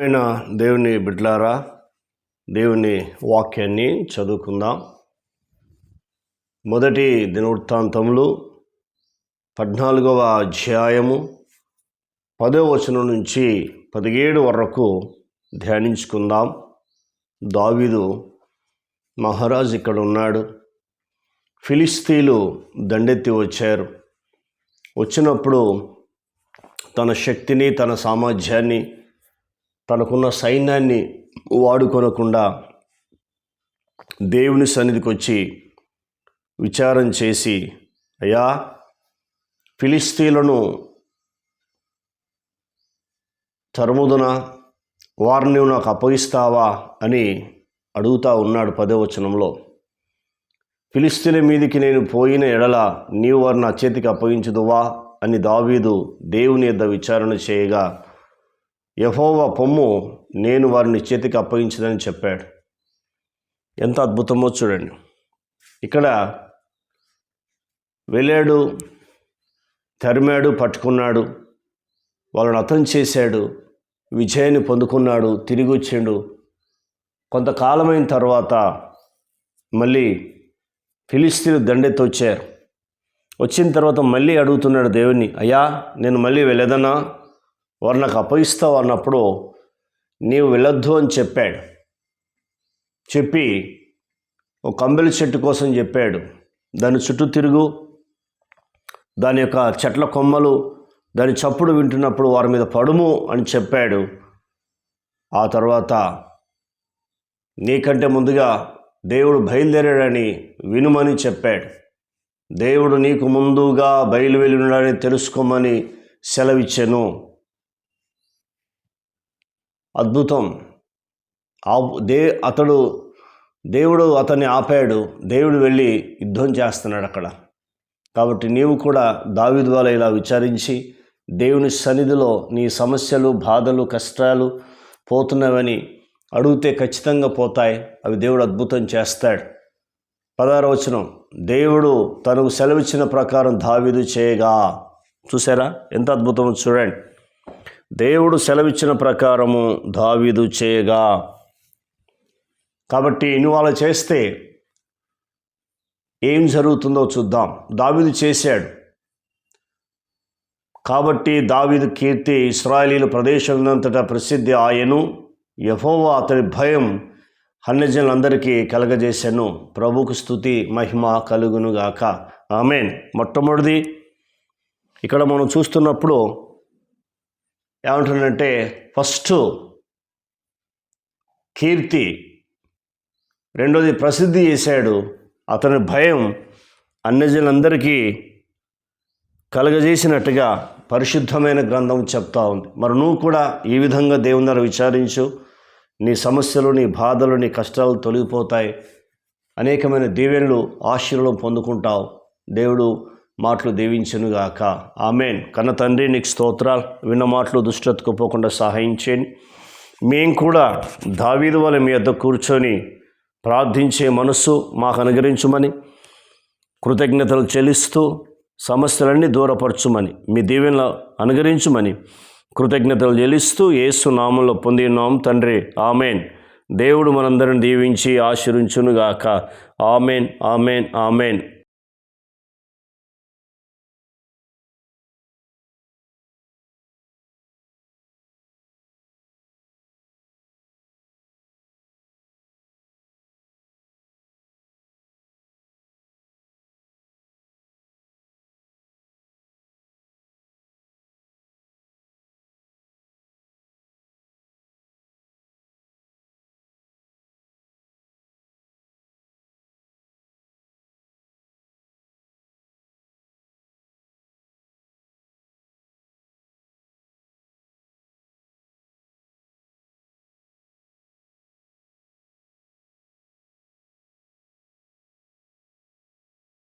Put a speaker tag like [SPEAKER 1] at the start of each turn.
[SPEAKER 1] అయిన దేవుని బిడ్లారా దేవుని వాక్యాన్ని చదువుకుందాం. మొదటి దినవృత్తాంతములు పద్నాలుగవ అధ్యాయము పదో వచనం నుంచి పదిహేడు వరకు ధ్యానించుకుందాం. దావీదు మహారాజు ఇక్కడ ఉన్నాడు. ఫిలిస్తీన్లు దండెత్తి వచ్చారు. వచ్చినప్పుడు తన శక్తిని తన సామర్థ్యాన్ని తనకున్న సైన్యాన్ని వాడుకొనకుండా దేవుని సన్నిధికి వచ్చి విచారం చేసి అయ్యా ఫిలిస్తీన్లను తరుముదున? వారిని నాకు అప్పగిస్తావా? అని అడుగుతా ఉన్నాడు పదవచనంలో ఫిలిస్తీన్ల మీదికి నేను పోయిన ఎడల నీవు వారిని నా చేతికి అప్పగించుదువా? అని దావీదు దేవుని యొద్ద విచారణ చేయగా యహోవ పొమ్ము నేను వారిని చేతికి అప్పగించదని చెప్పాడు. ఎంత అద్భుతమో చూడండి. ఇక్కడ వెళ్ళాడు తరిమాడు పట్టుకున్నాడు వాళ్ళని అతం చేశాడు విజయాన్ని పొందుకున్నాడు తిరిగి వచ్చిండు. కొంతకాలమైన తర్వాత మళ్ళీ ఫిలిస్తీన్లు దండెత్తి వచ్చారు. వచ్చిన తర్వాత మళ్ళీ అడుగుతున్నాడు దేవుణ్ణి అయ్యా నేను మళ్ళీ వెళ్ళేదన్నా? వారు నాకు అప్పగిస్తావు అన్నప్పుడు నీవు వెళ్ళొద్దు అని చెప్పాడు. చెప్పి ఒక కంబెలి చెట్టు కోసం చెప్పాడు. దాని చుట్టూ తిరుగు. దాని యొక్క చెట్ల కొమ్మలు దాని చప్పుడు వింటున్నప్పుడు వారి మీద పడుము అని చెప్పాడు. ఆ తర్వాత నీకంటే ముందుగా దేవుడు బయలుదేరాడని వినుమని చెప్పాడు. దేవుడు నీకు ముందుగా బయలు వెళ్ళినాడని తెలుసుకోమని సెలవిచ్చాను. అద్భుతం. ఆ దే అతడు దేవుడు అతన్ని ఆపాడు. దేవుడు వెళ్ళి యుద్ధం చేస్తున్నాడు అక్కడ. కాబట్టి నీవు కూడా దావిదు వల్ల ఇలా విచారించి దేవుని సన్నిధిలో నీ సమస్యలు బాధలు కష్టాలు పోతున్నవని అడిగితే ఖచ్చితంగా పోతాయి. అవి దేవుడు అద్భుతం చేస్తాడు. పదారవచనం దేవుడు తనకు సెలవిచ్చిన ప్రకారం దావిదు చేయగా. చూసారా? ఎంత అద్భుతమో చూడండి. దేవుడు సెలవిచ్చిన ప్రకారము దావీదు చేయగా. కాబట్టి నువ్వు అలా చేస్తే ఏం జరుగుతుందో చూద్దాం. దావీదు చేశాడు. కాబట్టి దావీదు కీర్తి ఇస్రాయలీల ప్రదేశంనంతటా ప్రసిద్ధి ఆయను యహోవా అతని భయం అన్యజనులందరికీ కలగజేశాను. ప్రభుకు స్థుతి మహిమ కలుగునుగాక. ఆమెన్. మొట్టమొదటిది ఇక్కడ మనం చూస్తున్నప్పుడు ఏమంటుందంటే ఫస్ట్ కీర్తి రెండోది ప్రసిద్ధి చేశాడు అతని భయం అన్యజనులందరికీ కలగజేసినట్టుగా పరిశుద్ధమైన గ్రంథం చెప్తా ఉంది. మరి నువ్వు కూడా ఈ విధంగా దేవుని ద్వారా విచారించు. నీ సమస్యలు నీ బాధలు నీ కష్టాలు తొలగిపోతాయి. అనేకమైన దీవెనలు ఆశీర్వలం పొందుకుంటావు. దేవుడు మాటలు దీవించనుగాక. ఆమెన్. కన్న తండ్రి నీకు స్తోత్రాలు. విన్న మాటలు దుష్టతకుపోకుండా సహాయం చేయండి మేము కూడా దావీదు వల్ల మీ కూర్చొని ప్రార్థించే మనస్సు మాకు అనుగ్రహించమని కృతజ్ఞతలు చెల్లిస్తూ సమస్యలన్నీ దూరపరచుమని మీ దీవెనలు అనుగ్రహించుమని కృతజ్ఞతలు చెల్లిస్తూ ఏసు నామంలో పొందినాం తండ్రి. ఆమెన్. దేవుడు మనందరిని దీవించి ఆశీర్వించునుగాక. ఆమెన్. ఆమెన్. ఆమెన్.